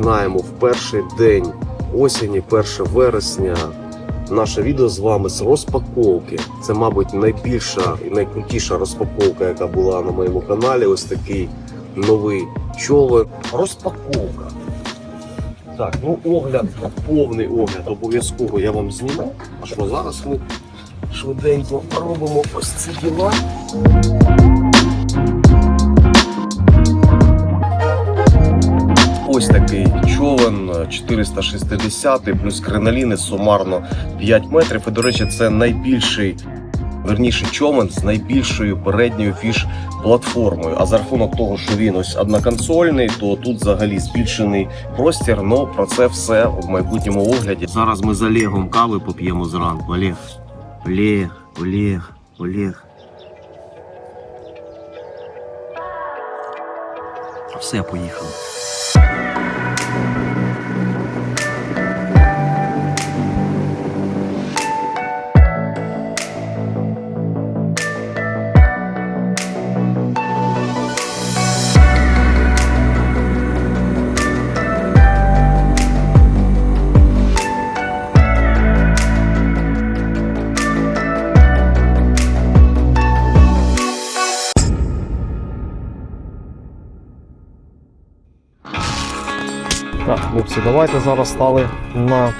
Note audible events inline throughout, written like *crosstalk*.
Розпочинаємо в перший день осені, 1 вересня. Наше відео з вами з розпаковки. Це, мабуть, найбільша і найкрутіша розпаковка, яка була на моєму каналі. Ось такий новий човен. Розпаковка. Так, ну огляд, повний огляд обов'язково я вам зніму. А що зараз ми швиденько робимо ось ці діла. Ось такий човен 460 плюс криноліни сумарно 5 метрів. І, до речі, це найбільший, верніше, човен з найбільшою передньою фіш платформою. А за рахунок того, що він ось одноконсольний, то тут взагалі збільшений простір. Ну про це все в майбутньому огляді. Зараз ми з Олегом кави поп'ємо зранку. Олег, Олег, Олег, Олег. Все, поїхали. Хлопці, давайте зараз стали на.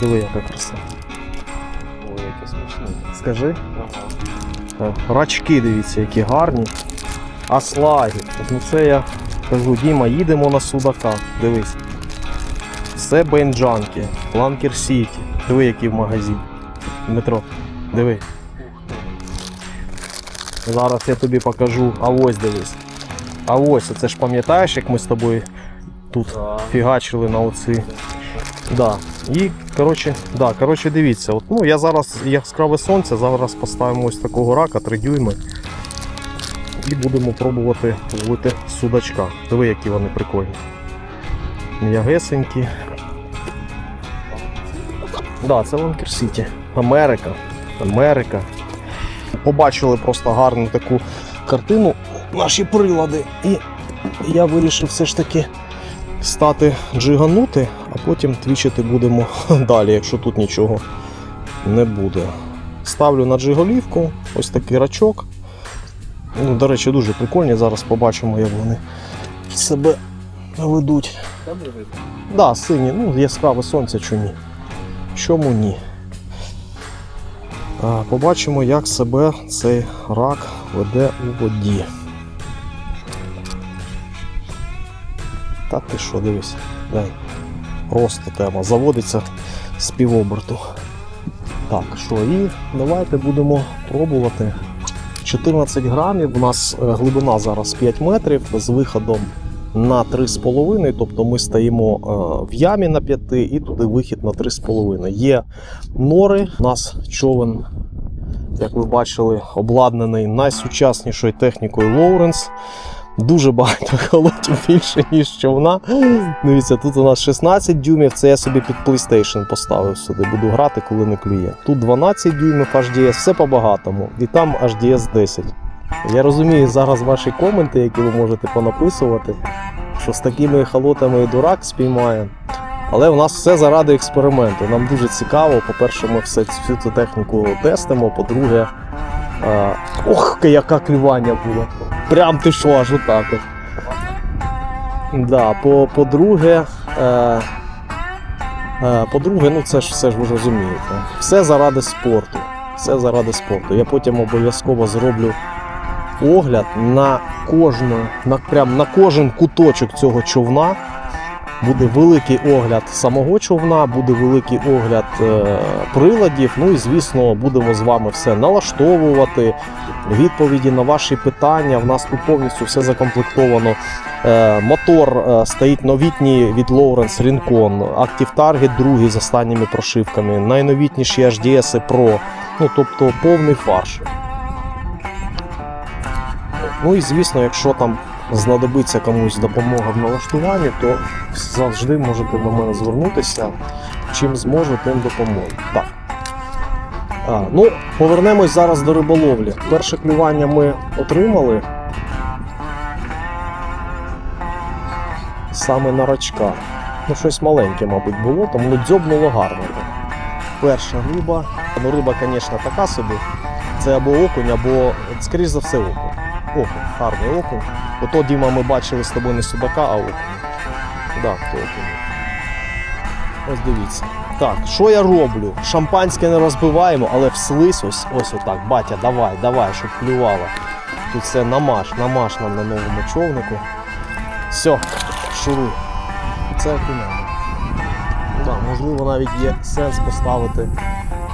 Диви, яка краса. Ой, яке смачне. Скажи. Так, Рачки, дивіться, які гарні. Аслаги. Ну це я кажу, Діма, їдемо на судака. Дивись. Це бенджанки, Ланкер Сіті. Диви, який в магазин. Дмитро, диви. Зараз я тобі покажу. А ось дивись. А ось, це ж пам'ятаєш, як ми з тобою тут фігачили на оці. Да. І коротше, да, коротше, дивіться, от, ну, я зараз яскраве сонце, зараз поставимо ось такого рака 3 дюйми. І будемо пробувати ловити судачка. Диви, які вони прикольні. М'ягесенькі. Да, це Ланкер Сіті. Америка. Америка. Побачили просто гарну таку картину наші прилади. І я вирішив все ж таки стати джиганути, а потім твічити будемо *laughs* далі, якщо тут нічого не буде. Ставлю на джиголівку, ось такий рачок. Ну, До речі, дуже прикольні. Зараз побачимо, як вони себе ведуть. Добре видно. Да, сині, ну яскраве сонце, чому ні. Чому ні? Побачимо, як себе цей рак веде у воді. Та ти що, дивись, дай. Просто тема. Заводиться з півоберту. Так, що, і давайте будемо пробувати. 14 грамів. У нас е, глибина зараз 5 метрів з виходом на 3,5, тобто ми стоїмо е, в ямі на 5 і туди вихід на 3,5. Є нори, у нас човен, як ви бачили, обладнаний найсучаснішою технікою Лоуренс. Дуже багато *laughs* холодів більше, ніж човна. Дивіться, тут у нас 16 дюймів, це я собі під PlayStation поставив сюди. Буду грати, коли не клює. Тут 12 дюймів HDS, все по-багатому. І там HDS 10. Я розумію зараз ваші коменти, які ви можете понаписувати, що з такими холотами і дурак спіймає. Але у нас все заради експерименту. Нам дуже цікаво. По-перше, ми всю цю техніку тестимо. По-друге, ох, яка клювання було. Прям ти що, аж отак. От. Да, по, по-друге, е, е, по-друге, ну це ж все ж ви розумієте. Все заради спорту. Все заради спорту. Я потім обов'язково зроблю огляд на кожну, на, прям на кожен куточок цього човна. Буде великий огляд самого човна, буде великий огляд е, приладів. Ну і звісно, будемо з вами все налаштовувати, відповіді на ваші питання. В нас тут повністю все закомплектовано. Е, мотор е, стоїть новітній від Lawrence Rincon, Active Target другий з останніми прошивками, найновітніші HDS Pro, ну тобто повний фарш. Ну і звісно, якщо там знадобиться комусь допомога в налаштуванні, то завжди можете до мене звернутися. Чим зможу, тим допоможу. Так. А, ну, повернемось зараз до риболовлі. Перше клювання ми отримали. саме на рачка. Ну, щось маленьке, мабуть, було, тому ну, дзьобнуло гарно. Перша риба. Ну, риба, звісно, така собі. Це або окунь, або, скоріш за все, окунь. Окунь, гарний окунь. Ото Діма ми бачили з тобою не судака, а окунь. Так, то окунь. Ось дивіться. Так, що я роблю? Шампанське не розбиваємо, але в слизь ось ось отак. Батя, давай, давай, щоб клювало. Тут все намаш, намаш нам на новому човнику. Все, шуруй. Це окуняно. Да, можливо, навіть є сенс поставити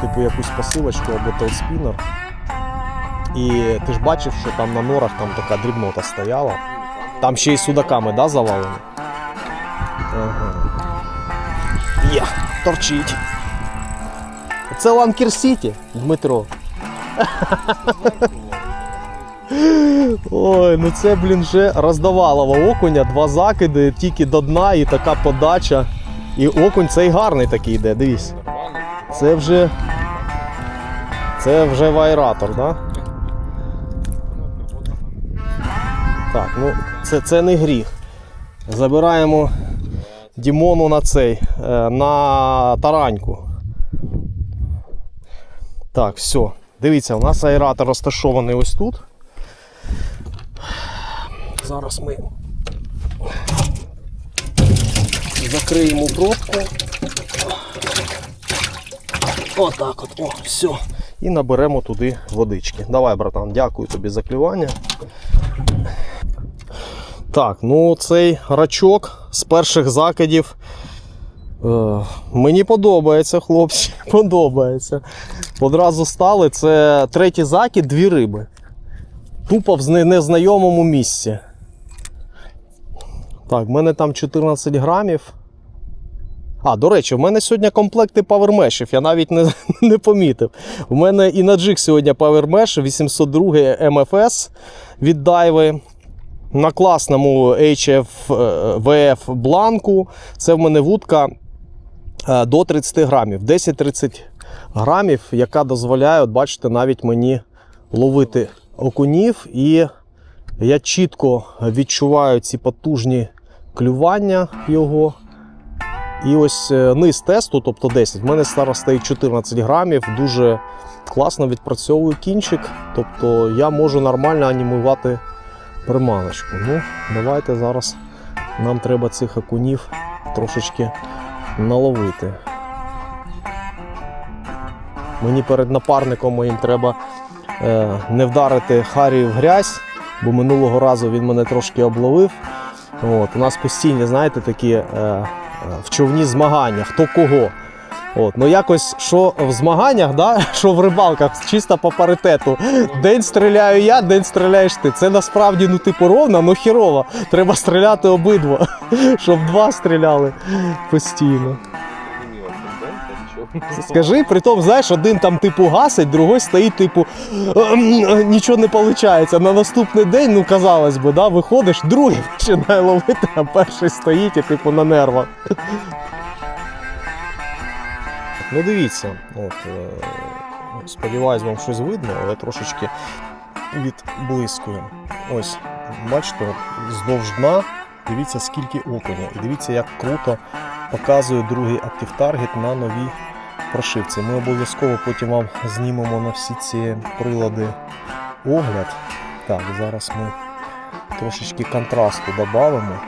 типу якусь посилочку або телспінер. І ти ж бачив, що там на норах там така дрібнота стояла. Там ще й судаками, да, завалено? Ага. Є, торчить. Це Ланкер Сіті, Дмитро. Ой, ну це, блін, вже роздавалово окуня, два закиди, тільки до дна і така подача. І окунь цей гарний такий йде, дивись. Це вже. Це вже вайратор, да? Так, ну це, це не гріх. Забираємо Дімону на цей, е, на тараньку. Так, все. Дивіться, у нас аератор розташований ось тут. Зараз ми закриємо пробку. Отак от, о, все. І наберемо туди водички. Давай, братан, дякую тобі за клювання. Так, ну цей рачок з перших закидів. Е, мені подобається, хлопці. *laughs* Подобається. Одразу стали. Це третій закид, дві риби. Тупо в незнайомому місці. Так, в мене там 14 грамів. А, до речі, в мене сьогодні комплекти павермешів, я навіть не, *laughs* не помітив. У мене і на джиг сьогодні павермеш 802 MFS від Дайви. На класному HF е, бланку. Це в мене вудка е, до 30 грамів. 10-30 грамів, яка дозволяє, от бачите, навіть мені ловити окунів. І я чітко відчуваю ці потужні клювання його. І ось е, низ тесту, тобто 10. В мене зараз стоїть 14 грамів, дуже класно відпрацьовую кінчик. Тобто я можу нормально анімувати приманочку. Ну, давайте зараз нам треба цих окунів трошечки наловити. Мені перед напарником моїм треба е, не вдарити Харі в грязь, бо минулого разу він мене трошки обловив. От, у нас постійні, знаєте, такі. Е, в човні змагання, хто кого. От, ну якось що в змаганнях, да, *laughs* що в рибалках, чисто по паритету. День стріляю я, день стріляєш ти. Це насправді ну типу ровно, ну хірово. Треба стріляти обидва, *laughs* щоб два стріляли постійно. Скажи, при тому, знаєш, один там типу гасить, другий стоїть, типу, «Ем, нічого не виходить. На наступний день, ну казалось би, да, виходиш, другий *laughs* починає ловити, а перший стоїть і типу на нервах. Ну дивіться, от, е, сподіваюсь, вам щось видно, але трошечки відблискуємо. Ось, бачите, здовж дна, дивіться, скільки окуня. І дивіться, як круто показує другий Active Target на новій прошивці. Ми обов'язково потім вам знімемо на всі ці прилади огляд. Так, зараз ми трошечки контрасту додамо.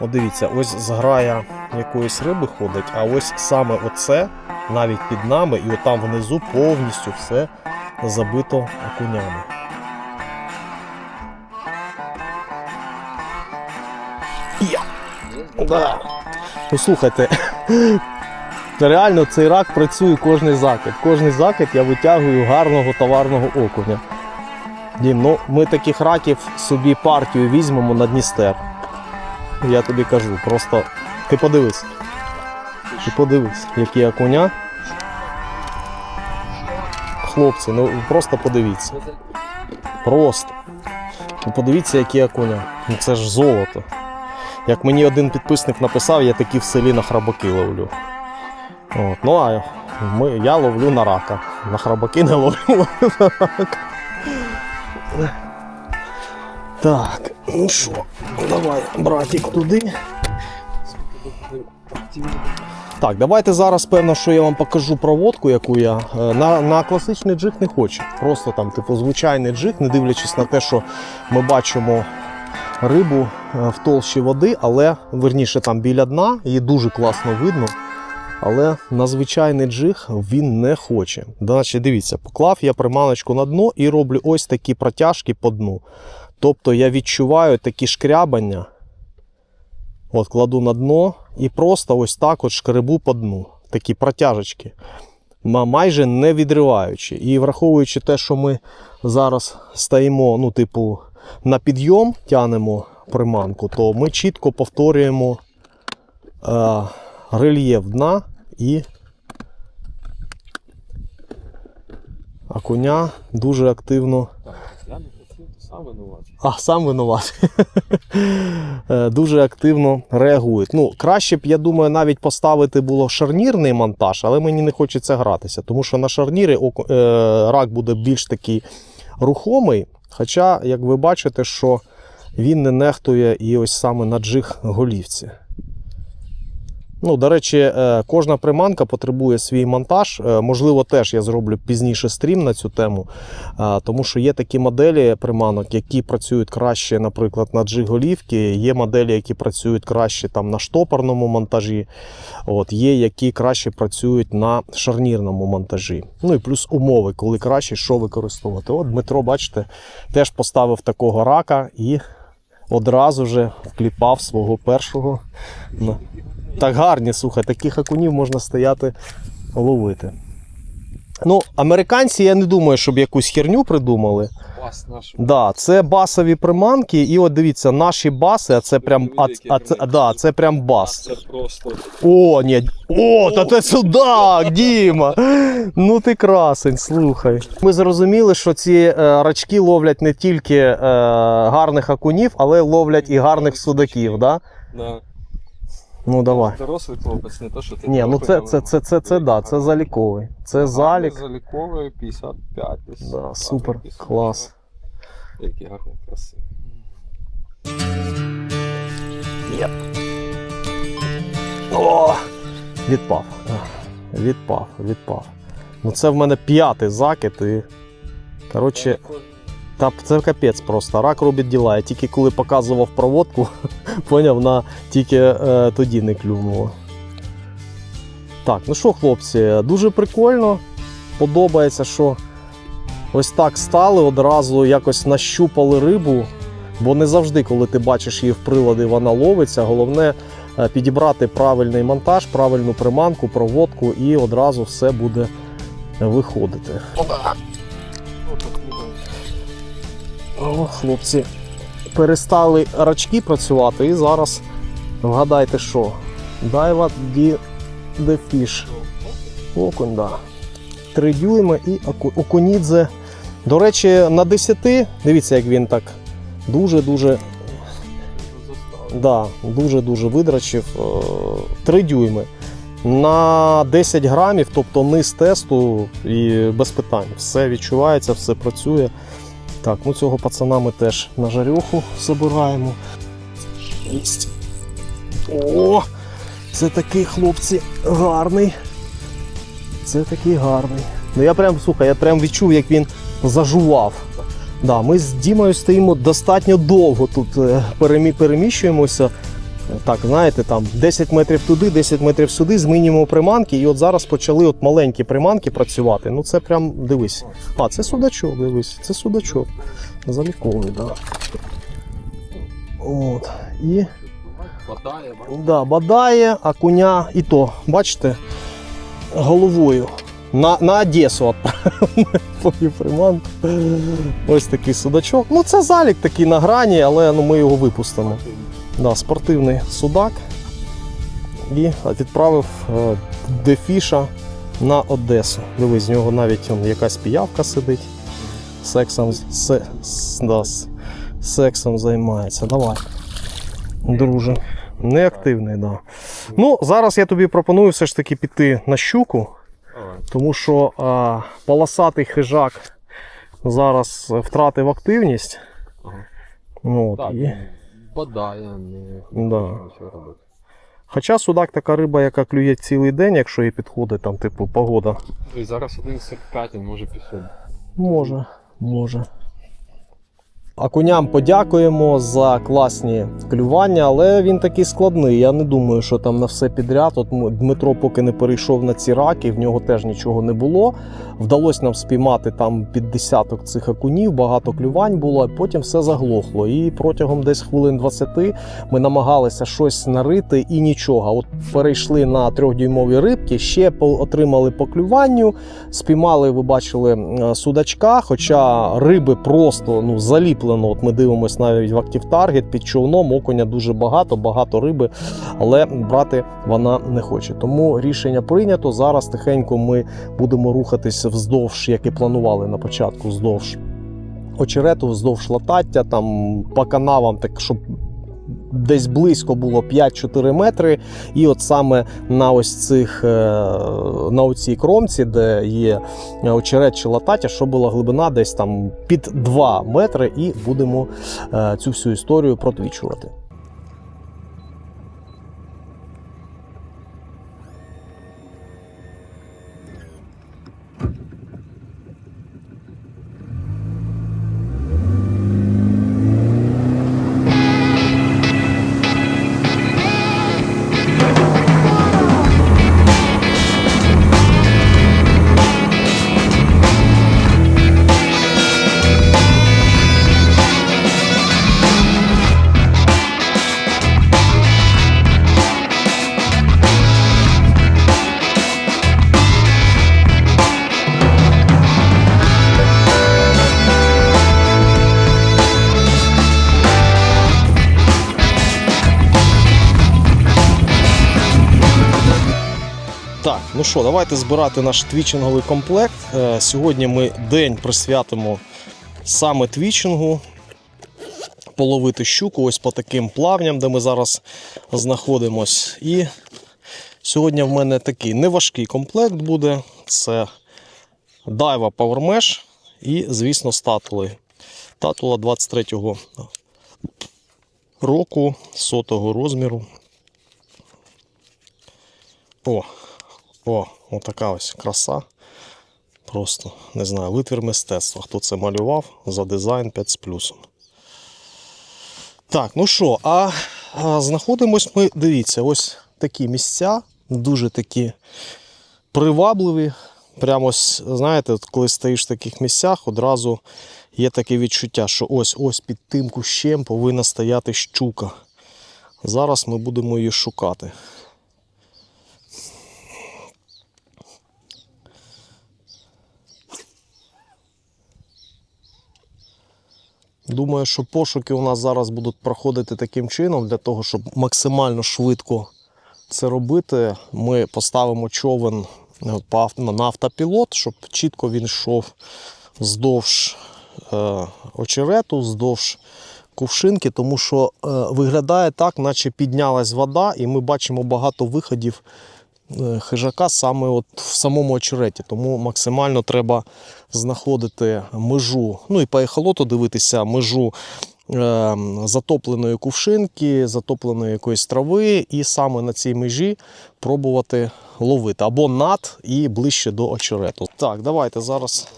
От дивіться, ось зграя якоїсь риби ходить, а ось саме оце навіть під нами, і отам внизу повністю все забито окунями. Да. Ну слухайте, *laughs* реально цей рак працює кожний закид. Кожний закид я витягую гарного товарного окуня. Дім, ну ми таких раків собі партію візьмемо на Дністер. Я тобі кажу, просто ти подивись. Ти подивись, які окуня. Хлопці, ну просто подивіться. Просто. Ну подивіться, які окуня. Ну це ж золото. Як мені один підписник написав, я такі в селі на храбаки ловлю. От. Ну а ми, я ловлю на рака. На храбаки не ловлю, ловлю *laughs* на рака. Так, ну що, давай, братик, туди. Так, давайте зараз, певно, що я вам покажу проводку, яку я. е, На, на класичний джиг не хочу. Просто там, типу, звичайний джиг, не дивлячись на те, що ми бачимо рибу е, в толщі води, але верніше там біля дна, її дуже класно видно. Але на звичайний джиг він не хоче. Значить, дивіться, поклав я приманочку на дно і роблю ось такі протяжки по дну. Тобто я відчуваю такі шкрябання. От кладу на дно і просто ось так от шкребу по дну. Такі протяжечки. Майже не відриваючи. І враховуючи те, що ми зараз стоїмо, ну, типу, на підйом тянемо приманку, то ми чітко повторюємо е, рельєф дна і окуня дуже активно Я не хотів, то сам винуватий. а, сам винуватий. *laughs* Е, Дуже активно реагують. Ну, краще б, я думаю, навіть поставити було шарнірний монтаж, але мені не хочеться гратися, тому що на шарнірі е, рак буде більш такий рухомий. Хоча, як ви бачите, що він не нехтує і ось саме на джиг голівці. Ну, до речі, е, кожна приманка потребує свій монтаж. Е, Можливо, теж я зроблю пізніше стрім на цю тему. Тому що є такі моделі приманок, які працюють краще, наприклад, на джиг-голівки, є моделі, які працюють краще там на штопорному монтажі. От, є які краще працюють на шарнірному монтажі. Ну і плюс умови, коли краще що використовувати. От Дмитро, бачите, теж поставив такого рака і одразу же вкліпав свого першого. Так гарні, слухай, таких окунів можна стояти ловити. Ну, американці, я не думаю, щоб якусь херню придумали. Вас наш. Да, це басові приманки, і от дивіться, наші баси, а це прям, а, а, це, да, це прям бас. Це просто. О, ні. О, та це судак, Діма. Ну ти красень, слухай. Ми зрозуміли, що ці е, рачки ловлять не тільки е, гарних окунів, але ловлять і гарних судаків, да? На Ну давай. дорослий хлопець, не то, що ти. Ні, ну це, це, це, це, це, да, це заліковий. Це залік. Заліковий 55 десь. Да, супер, клас. Який гарний, красивий. О! Відпав. Відпав, відпав. Ну це в мене п'ятий закид і. Коротше, та це капець просто. Рак робить діла. Я тільки коли показував проводку, *laughs* поняв, на тільки е, тоді не клюнуло. Так, ну що, хлопці, дуже прикольно. Подобається, що ось так стали, одразу якось нащупали рибу. Бо не завжди, коли ти бачиш її в приладі, вона ловиться. Головне е, підібрати правильний монтаж, правильну приманку, проводку, і одразу все буде виходити. О, хлопці перестали рачки працювати і зараз вгадайте що. Дайва ді де фіш. Окунь, да. Три дюйми і окунідзе. До речі, на 10, дивіться, як він так дуже-дуже Да, дуже-дуже видрачив. 3 дюйми. На 10 грамів, тобто низ тесту і без питань. Все відчувається, все працює. Так, ну цього пацана ми теж на жарюху забираємо. О! Це такий хлопці гарний. Це такий гарний. Ну я прям, слухай, я прям відчув, як він зажував. Да, ми з Дімою стоїмо достатньо довго тут е, перемі- переміщуємося. Так, знаєте, там 10 метрів туди, 10 метрів сюди, змінюємо приманки. І от зараз почали от маленькі приманки працювати. Ну це прям дивись. А, це судачок, дивись, це судачок. Заліковий. Да. От. І бачиш? Да, бадає, окуня і то, бачите, головою. На, на Одесу *laughs* приманку. Ось такий судачок. Ну, це залік такий на грані, але ну, ми його випустимо. Да, спортивний судак. І відправив е, дефіша на Одесу. Дивись, з нього навіть он, якась піявка сидить. Сексом, се, да, сексом займається. Давай. Друже. Неактивний. Да. Ну, зараз я тобі пропоную все ж таки піти на щуку, тому що а, полосатий хижак зараз втратив активність. Ага. Ну, от, Так, і, бадає, не Да. нічого робити. Хоча судак така риба, яка клює цілий день, якщо їй підходить там, типу, погода. І зараз 1,45 він може пішов. Може, може. Акуням подякуємо за класні клювання, але він такий складний. Я не думаю, що там на все підряд. От Дмитро поки не перейшов на ці раки, в нього теж нічого не було. Вдалося нам спіймати там під десяток цих акунів, багато клювань було, а потім все заглохло. І протягом десь хвилин 20 ми намагалися щось нарити і нічого. От перейшли на трьохдюймові рибки, ще отримали по клюванню, спіймали, ви бачили судачка. Хоча риби просто ну заліплено. От ми дивимося навіть в Active Target під човном. Окуня дуже багато, багато риби, але брати вона не хоче. Тому рішення прийнято. Зараз тихенько ми будемо рухатися вздовж, як і планували на початку, вздовж очерету, вздовж латаття, там по канавам, так щоб. Десь близько було 5-4 метри, і от саме на ось цих е, на оцій кромці, де є очерет чи латаття, що була глибина десь там під 2 метри, і будемо е, цю всю історію протвічувати. Що, давайте збирати наш твічинговий комплект. Е, Сьогодні ми день присвятимо саме твічингу. Половити щуку ось по таким плавням, де ми зараз знаходимось. І сьогодні в мене такий неважкий комплект буде. Це Daiwa Power Mesh і, звісно, статули. Татула 23-го року, сотого розміру. О, о, отака ось краса. Просто не знаю, витвір мистецтва. Хто це малював за дизайн 5 з плюсом. Так, ну що, а, а знаходимось ми, дивіться, ось такі місця, дуже такі привабливі. Прямо ось, знаєте, от коли стоїш в таких місцях, одразу є таке відчуття, що ось ось під тим кущем повинна стояти щука. Зараз ми будемо її шукати. Думаю, що пошуки у нас зараз будуть проходити таким чином, для того, щоб максимально швидко це робити. Ми поставимо човен е, на автопілот, щоб чітко він йшов вздовж е, очерету, вздовж кувшинки, тому що е, виглядає так, наче піднялась вода, і ми бачимо багато виходів хижака саме от в самому очереті. Тому максимально треба знаходити межу, ну і по ехолоту дивитися межу е, затопленої кувшинки, затопленої якоїсь трави, і саме на цій межі пробувати ловити або над і ближче до очерету. Так, давайте зараз.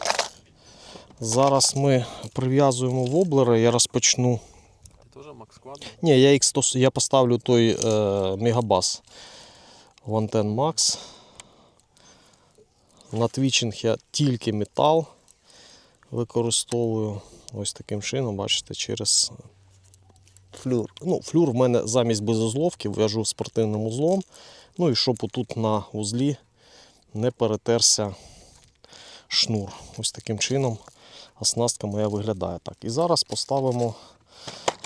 Зараз ми прив'язуємо воблери, я розпочну. Ти теж Макс Ні, я, X100, я поставлю той е, Мегабас Вантен Max. На твічинг я тільки метал використовую. Ось таким чином, бачите, через флюр. Ну, флюр в мене замість безузловки в'яжу спортивним узлом. Ну і щоб отут на узлі не перетерся шнур. Ось таким чином оснастка моя виглядає так. І зараз поставимо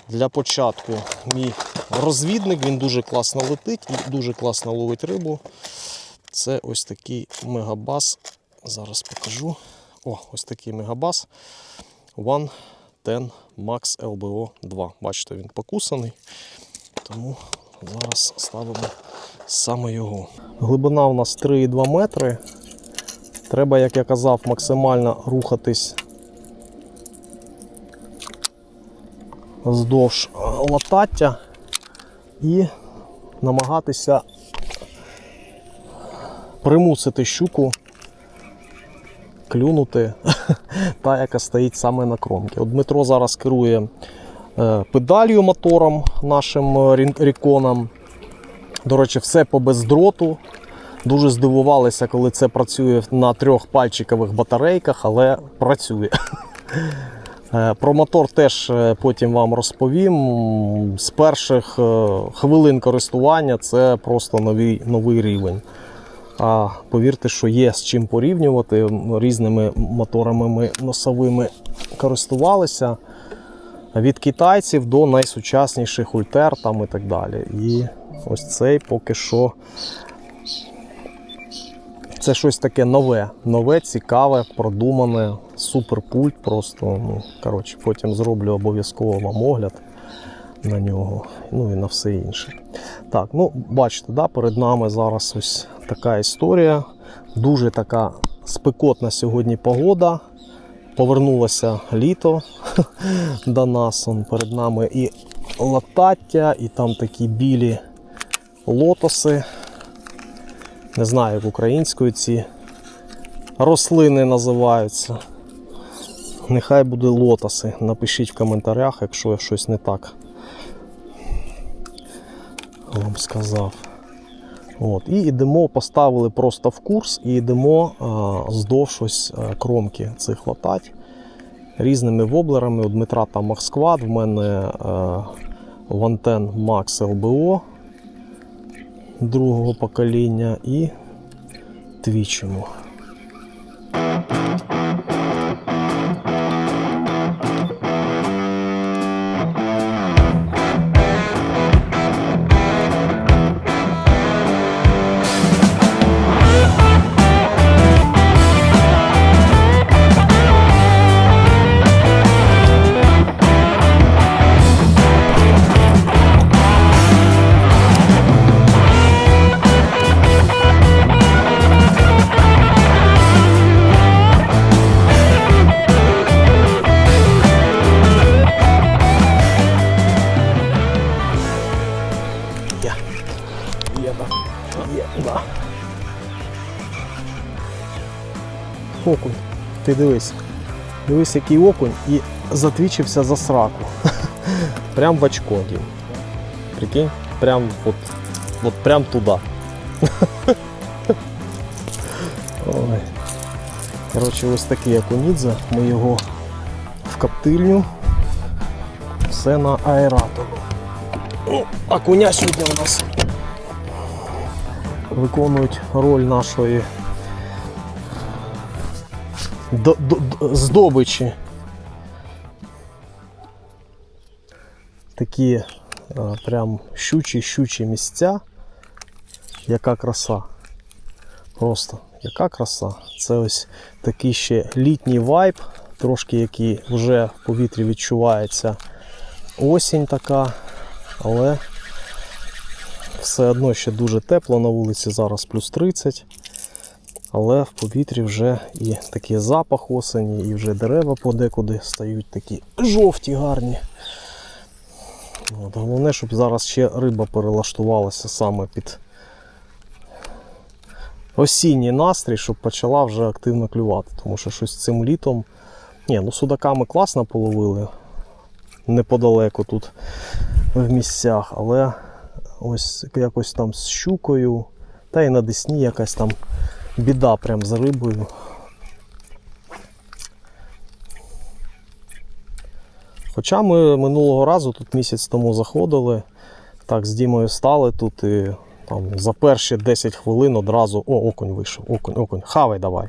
для початку мій розвідник, він дуже класно летить і дуже класно ловить рибу. Це ось такий мегабас. Зараз покажу. О, ось такий мегабас. One 10 Max LBO 2. Бачите, він покусаний. Тому зараз ставимо саме його. Глибина у нас 3,2 метри. Треба, як я казав, максимально рухатись вздовж е, латаття і намагатися примусити щуку клюнути *laughs* та, яка стоїть саме на кромці. От Дмитро зараз керує е, педалью мотором нашим е, ріконом. До речі, все по бездроту. Дуже здивувалися, коли це працює на трьох пальчикових батарейках, але працює. *laughs* Е, Про мотор теж е, потім вам розповім. З перших е, хвилин користування це просто новий, новий рівень. А повірте, що є з чим порівнювати. Різними моторами ми носовими користувалися. Від китайців до найсучасніших ультер там і так далі. І ось цей поки що це щось таке нове, нове, цікаве, продумане, суперпульт. Просто, ну, коротше, потім зроблю обов'язково вам огляд на нього, ну і на все інше. Так, ну бачите, да, перед нами зараз ось така історія. Дуже така спекотна сьогодні погода. Повернулося літо *laughs* до нас. Он перед нами і латаття, і там такі білі лотоси. Не знаю, як українською ці рослини називаються. Нехай буде лотоси. Напишіть в коментарях, якщо я щось не так вам сказав. От. І йдемо, поставили просто в курс і йдемо а, здовж ось кромки цих латать різними воблерами. У Дмитра там Махсквад, в мене а, Вантен Max LBO другого покоління і твічимо. Ти дивись. Дивись, який окунь і затвічився за сраку. *laughs* Прям в очко дів. Прикинь? Прям от, от прям туди. *laughs* Ой. Коротше, ось такий окунідзе. Ми його в коптильню. Все на аератору. Окуня сьогодні у нас виконують роль нашої до- до- до- здобичі. Такі е, прям щучі-щучі місця. Яка краса. Просто яка краса. Це ось такий ще літній вайб, трошки який вже в повітрі відчувається осінь така, але все одно ще дуже тепло на вулиці, зараз плюс 30. Але в повітрі вже і такий запах осені, і вже дерева подекуди стають такі жовті, гарні. От, головне, щоб зараз ще риба перелаштувалася саме під осінній настрій, щоб почала вже активно клювати. Тому що щось цим літом. Ні, ну судаками класно половили неподалеку тут в місцях, але ось якось там з щукою, та й на Десні якась там біда прям за рибою. Хоча ми минулого разу тут місяць тому заходили, так з Дімою стали тут і там за перші 10 хвилин одразу. О, окунь вийшов, окунь, окунь, хавай давай.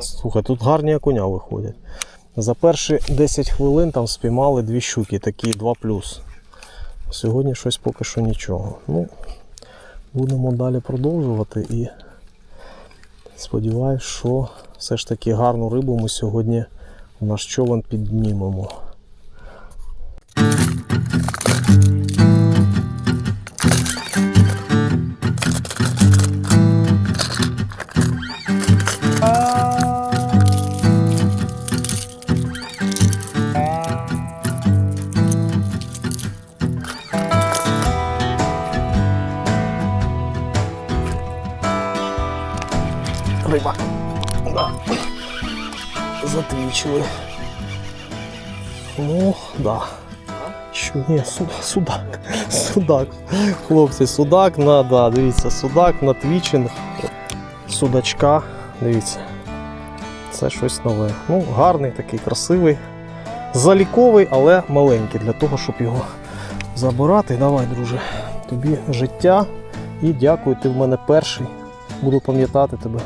Слухай, тут гарні окуня виходять. За перші 10 хвилин там спіймали дві щуки, такі 2 плюс. Сьогодні щось поки що нічого. Ну, будемо далі продовжувати і сподіваюсь, що все ж таки гарну рибу ми сьогодні в наш човен піднімемо. Судак. Судак. Хлопці, судак на, да, дивіться, судак на твічинг. Судачка. Дивіться. Це щось нове. Ну, гарний, такий красивий. Заліковий, але маленький для того, щоб його забирати. Давай, друже, тобі життя. І дякую, ти в мене перший. Буду пам'ятати тебе.